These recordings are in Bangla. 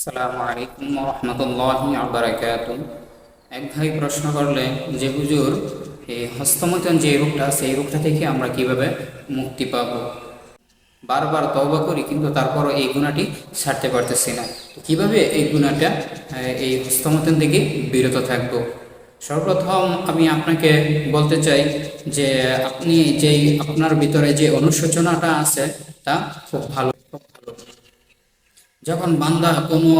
আসসালামু আলাইকুম রহমতুল্লাহি আবরাকাত এক ভাই প্রশ্ন যে, হুজুর এই হস্তমৈথুন যে রোগটা রোগটা থেকে আমরা কীভাবে মুক্তি পাব? বারবার তওবা করি, কিন্তু তারপরও এই গুণাটি ছাড়তে পারতেছি না। কীভাবে এই গুণাটা এই হস্তমৈথুন থেকে বিরত থাকব? সর্বপ্রথম আমি আপনাকে বলতে চাই যে, আপনি যেই, আপনার ভিতরে যে অনুশোচনাটা আছে, তা খুব ভালো যখন বান্দা কোনো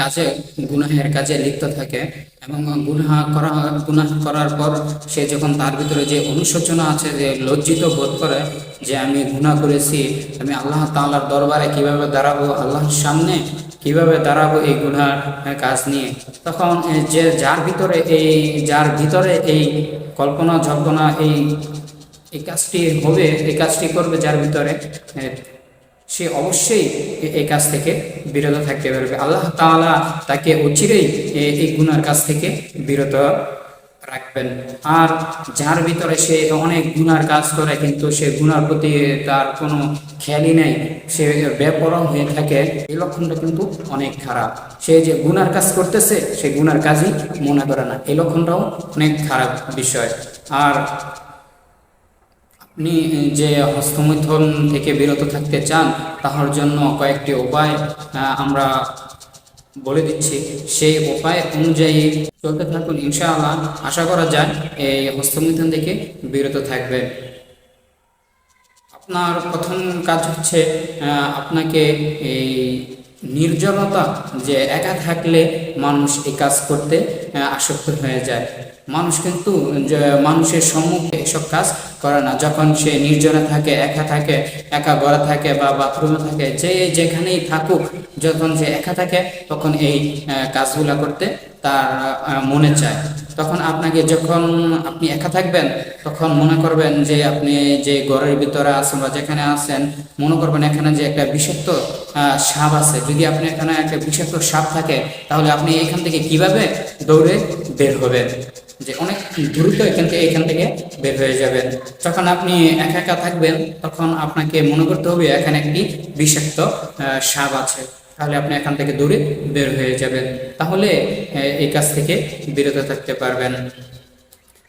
কাজে, গুনাহের কাজে লিপ্ত থাকে এবং গুনাহ করা, গুনাহ করার পর সে যখন তার ভিতরে যে অনুশোচনা আছে, যে লজ্জিত বোধ করে যে আমি গুনাহ করেছি, আমি আল্লাহ তাআলার দরবারে কীভাবে দাঁড়াবো, আল্লাহর সামনে কীভাবে দাঁড়াবো এই গুনার কাজ নিয়ে, তখন যে যার ভিতরে এই, যার ভিতরে এই কল্পনা জল্পনা এই এই কাজটি হবে, এই কাজটি করবে যার ভিতরে সে অবশ্যই এই কাজ থেকে বিরত থাকতে পারবে। আল্লাহ তাআলা তাকে অচিরেই এই গুনার কাছ থেকে বিরত রাখবেন। আর যার ভিতরে সে অনেক গুনার কাজ করে, কিন্তু সে গুনার প্রতি তার কোনো খেয়ালই নেই। সে বেপরম হয়ে থাকে। এই লক্ষণটা কিন্তু অনেক খারাপ। সে যে গুনার কাজ করতেছে, সে গুনার কাজই মনে করে না। এই লক্ষণটাও অনেক খারাপ বিষয়। আর আপনি যে হস্তমৈথুন থেকে বিরত থাকতে চান, তাহার জন্য কয়েকটি উপায় আমরা বলে দিচ্ছি। সেই উপায় অনুযায়ী চলতে থাকুন, ইনশাআল্লাহ। আশা করা যায় এই হস্তমৈথুন থেকে বিরত থাকবে। আপনার প্রথম কাজ হচ্ছে আপনাকে এই নির্জনতা যে একা থাকলে মানুষ এই কাজ করতে আসক্ত হয়ে যায়। মানুষ কিন্তু মানুষের সম্মুখে এসব কাজ করে না। যখন সে নির্জনে থাকে, একা থাকে, একা গড়া থাকে বা বাথরুমে থাকে, যে যেখানেই থাকুক, যখন সে একা থাকে, তখন এই কাজগুলা করতে তার মনে চায়। তখন আপনাকে যখন আপনি একা থাকবেন, তখন মনে করবেন যে আপনি যে ঘরের ভিতরে আছেন বা যেখানে আছেন, মনে করবেন এখানে যে একটা বিষাক্ত সাপ আছে। যদি আপনি এখানে একটা বিষাক্ত সাপ থাকে, তাহলে আপনি এখান থেকে কীভাবে দৌড়ে বের হবেন? যে অনেক দ্রুত এখান থেকে এখান থেকে বের হয়ে যাবেন। যখন আপনি একা একা থাকবেন, তখন আপনাকে মনে করতে হবে এখানে একটি বিষাক্ত সাপ আছে। তাহলে আপনি এখান থেকে দূরে বের হয়ে যাবেন। তাহলে এই কাজ থেকে বিরত থাকতে পারবেন।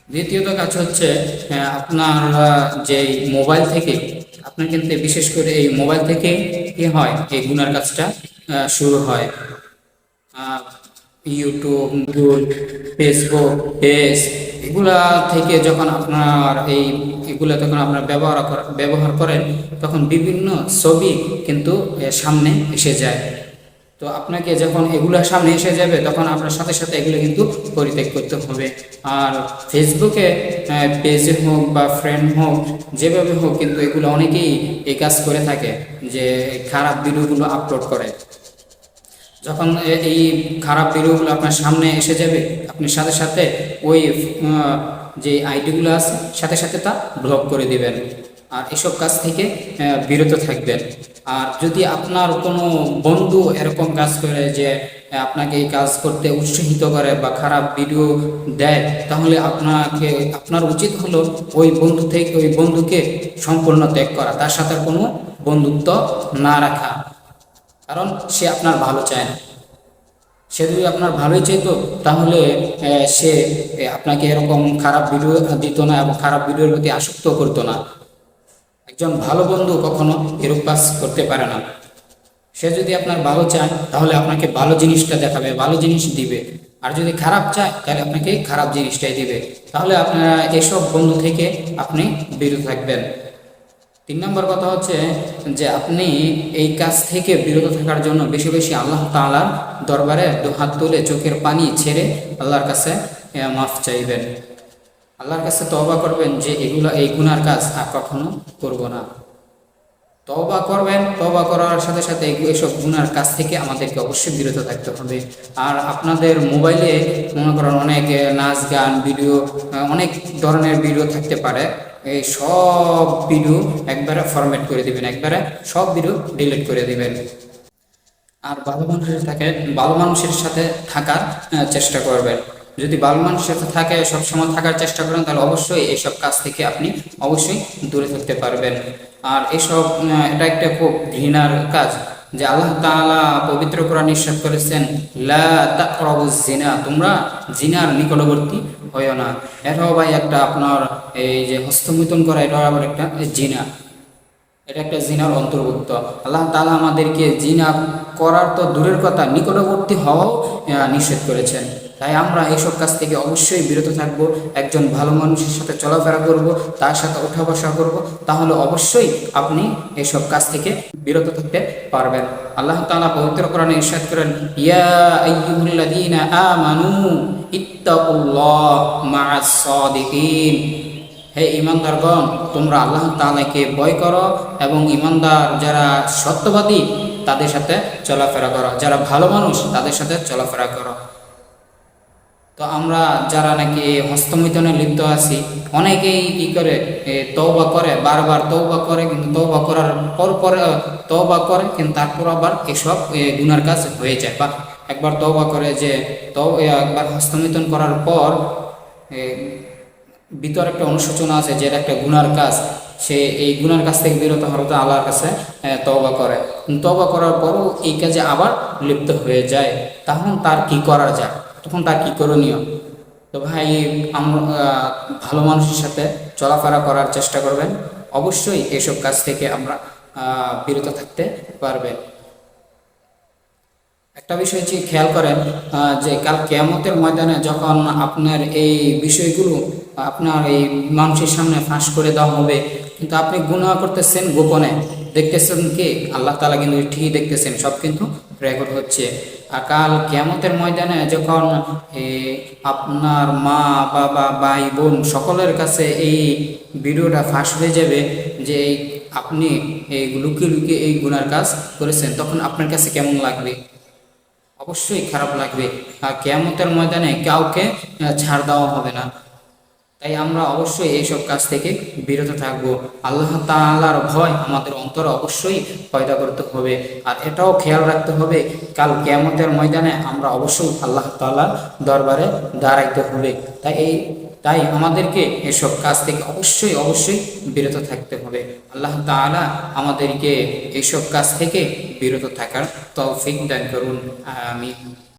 দ্বিতীয়ত কাজ হচ্ছে আপনার যে মোবাইল থেকে, আপনার কিন্তু বিশেষ করে এই মোবাইল থেকে কি হয়, এই গুনার কাজটা শুরু হয়। ইউটিউব গুগল ফেসবুক পেজ এগুলা থেকে যখন আপনার এই এগুলা যখন আপনার ব্যবহার ব্যবহার করেন, তখন বিভিন্ন ছবি কিন্তু সামনে এসে যায়। তো আপনাকে যখন এগুলো সামনে এসে যাবে, তখন আপনার সাথে সাথে এগুলো কিন্তু পরিত্যাগ করতে হবে। আর ফেসবুকে পেজে হোক বা ফ্রেন্ড হোক, যেভাবে হোক কিন্তু এগুলো অনেকেই এই কাজ করে থাকে যে খারাপ ভিডিওগুলো আপলোড করে। যখন এই খারাপ ভিডিওগুলো আপনার সামনে এসে যাবে, আপনি সাথে সাথে ওই যে আইডিগুলো আছে, সাথে সাথে তা ব্লক করে দিবেন। আর এসব কাজ থেকে বিরত থাকবেন। আর যদি আপনার কোনো বন্ধু এরকম কাজ করে যে আপনাকে এই কাজ করতে উৎসাহিত করে বা খারাপ ভিডিও দেয়, তাহলে আপনাকে, আপনার উচিত হলো ওই বন্ধু থেকে, ওই বন্ধুকে সম্পূর্ণ ত্যাগ করা। তার সাথে কোনো বন্ধুত্ব না রাখা। কারণ সে আপনার ভালো চায় না। সে যদি আপনার ভালোই চাইতো, তাহলে সে আপনাকে এরকম খারাপ ভিডিও দিত না এবং খারাপ ভিডিওর প্রতি আসক্ত করতো না। একজন ভালো বন্ধু কখনো এরূপ কাজ করতে পারে না। সে যদি আপনার ভালো চায়, তাহলে আপনাকে ভালো জিনিসটা দেখাবে, ভালো জিনিস দিবে। আর যদি খারাপ চায়, তাহলে আপনাকে খারাপ জিনিসটাই দিবে। তাহলে আপনারা এসব বন্ধু থেকে আপনি বিরত থাকবেন। তিন নম্বর কথা হচ্ছে যে আপনি এই কাজ থেকে বিরত থাকার জন্য বেশি বেশি আল্লাহ তালার দরবারে হাত তুলে চোখের পানি ছেড়ে আল্লাহর কাছে মাফ চাইবেন। আল্লাহর কাছে তওবা করবেন যে এগুলো, এই গুনার কাজ আর কখনো করব না। তবা করবেন তবা করার সাথে সাথে এসব গুনার কাজ থেকে আমাদেরকে অবশ্যই বিরত থাকতে হবে। আর আপনাদের মোবাইলে মনে করেন অনেক নাচ গান, ভিডিও অনেক ধরনের ভিডিও থাকতে পারে। এই সব ভিডিও একবারে ফরম্যাট করে দিবেন একবারে সব ভিডিও ডিলিট করে দিবেন। আর ভালো মানুষের থাকে ভালো মানুষের সাথে থাকার চেষ্টা করবেন। যদি ভালো মানুষের সাথে থাকে সবসময় থাকার চেষ্টা করেন তাহলে অবশ্যই এইসব কাজ থেকে আপনি অবশ্যই দূরে থাকতে পারবেন। আর আহ, এটা একটা খুব ঘৃণার কাজ। যে আল্লাহ তালা পবিত্র কোরআন নিঃশ্বাস করেছেন, লা জিনা তোমরা জিনার নিকটবর্তী হইও না। এটাও ভাই একটা আপনার এই যে হস্তমিতন করা, এটা আবার একটা জিনা। এটা একটা জিনার অন্তর্ভুক্ত। আল্লাহ তালা আমাদেরকে জিনা করার তো দূরের কথা, নিকটবর্তী হওয়াও নিষেধ করেছেন। তাই আমরা এইসব কাজ থেকে অবশ্যই বিরত থাকব, একজন ভালো মানুষের সাথে চলাফেরা করব, তার সাথে ওঠা বসা করব, তাহলে অবশ্যই আপনি এইসব কাজ থেকে বিরত থাকতে পারবেন। আল্লাহ তাআলা পবিত্র কোরআনে ইরশাদ করেন, ইয়া আইয়ুহাল্লাযীনা আমানু হে ইমানদারগণ তোমরা আল্লাহ তাআলাকে ভয় করো এবং ইমানদার যারা সত্যবাদী, তাদের সাথে চলাফেরা করো। যারা ভালো মানুষ, তাদের সাথে চলাফেরা করো। তো আমরা যারা নাকি এই হস্তমিথনে লিপ্ত আছি, অনেকেই কি করে তৌবা করে, বারবার তৌবা করে, কিন্তু তৌবা করার পর পরে তওবা করে, কিন্তু তারপর আবার এসব গুনার কাজ হয়ে যায়। বা একবার তৌবা করে যে তো একবার হস্তমিথন করার পর ভিতর একটা অনুশোচনা আছে যে একটা গুনার কাজ। সে এই গুনার কাছ থেকে বিরত জন্য আল্লাহর কাছে তওবা করে। তওবা করার পরও এই কাজে আবার লিপ্ত হয়ে যায়। তখন তার কি করা যায়? তখন তার কি করণীয়? তো ভাই আমরা ভালো মানুষের সাথে চলাফেরা করার চেষ্টা করবেন। অবশ্যই এসব কাজ থেকে আমরা বিরত থাকতে পারবেন একটা বিষয় হচ্ছে, খেয়াল করেন যে কাল কেয়ামতের ময়দানে যখন আপনার এই বিষয়গুলো আপনার এই মানুষের সামনে ফাঁস করে দেওয়া হবে, কিন্তু আপনি গুনাহ করতেছেন গোপনে, দেখতেছেন কি? আল্লাহ তালা কিন্তু ঠিকই দেখতেছেন, সব কিন্তু রেকর্ড হচ্ছে। কাল কেমতের ময়দানে যখন আপনার মা, বাবা ভাই বোন সকলের কাছে এই ভিডিওটা ফাঁস হয়ে যাবে যে আপনি এই লুকিয়ে লুকিয়ে এই গুনার কাজ করেছেন, তখন আপনার কাছে কেমন লাগবে? অবশ্যই খারাপ লাগবে। আর কেয়ামতের ময়দানে কাউকে ছাড় দেওয়া হবে না। তাই আমরা অবশ্যই এইসব কাজ থেকে বিরত থাকব। আল্লাহ তাআলার ভয় আমাদের অন্তরে অবশ্যই পয়দা করতে হবে। আর এটাও খেয়াল রাখতে হবে, কাল কেয়ামতের ময়দানে আমরা অবশ্যই আল্লাহ তাআলার দরবারে দাঁড়াইতে হবে। তাই এই, তাই আমাদেরকে এসব কাজ থেকে অবশ্যই অবশ্যই বিরত থাকতে হবে। আল্লাহ তাআলা আমাদেরকে এইসব কাজ থেকে বিরত থাকার তৌফিক দান করুন। আমিন।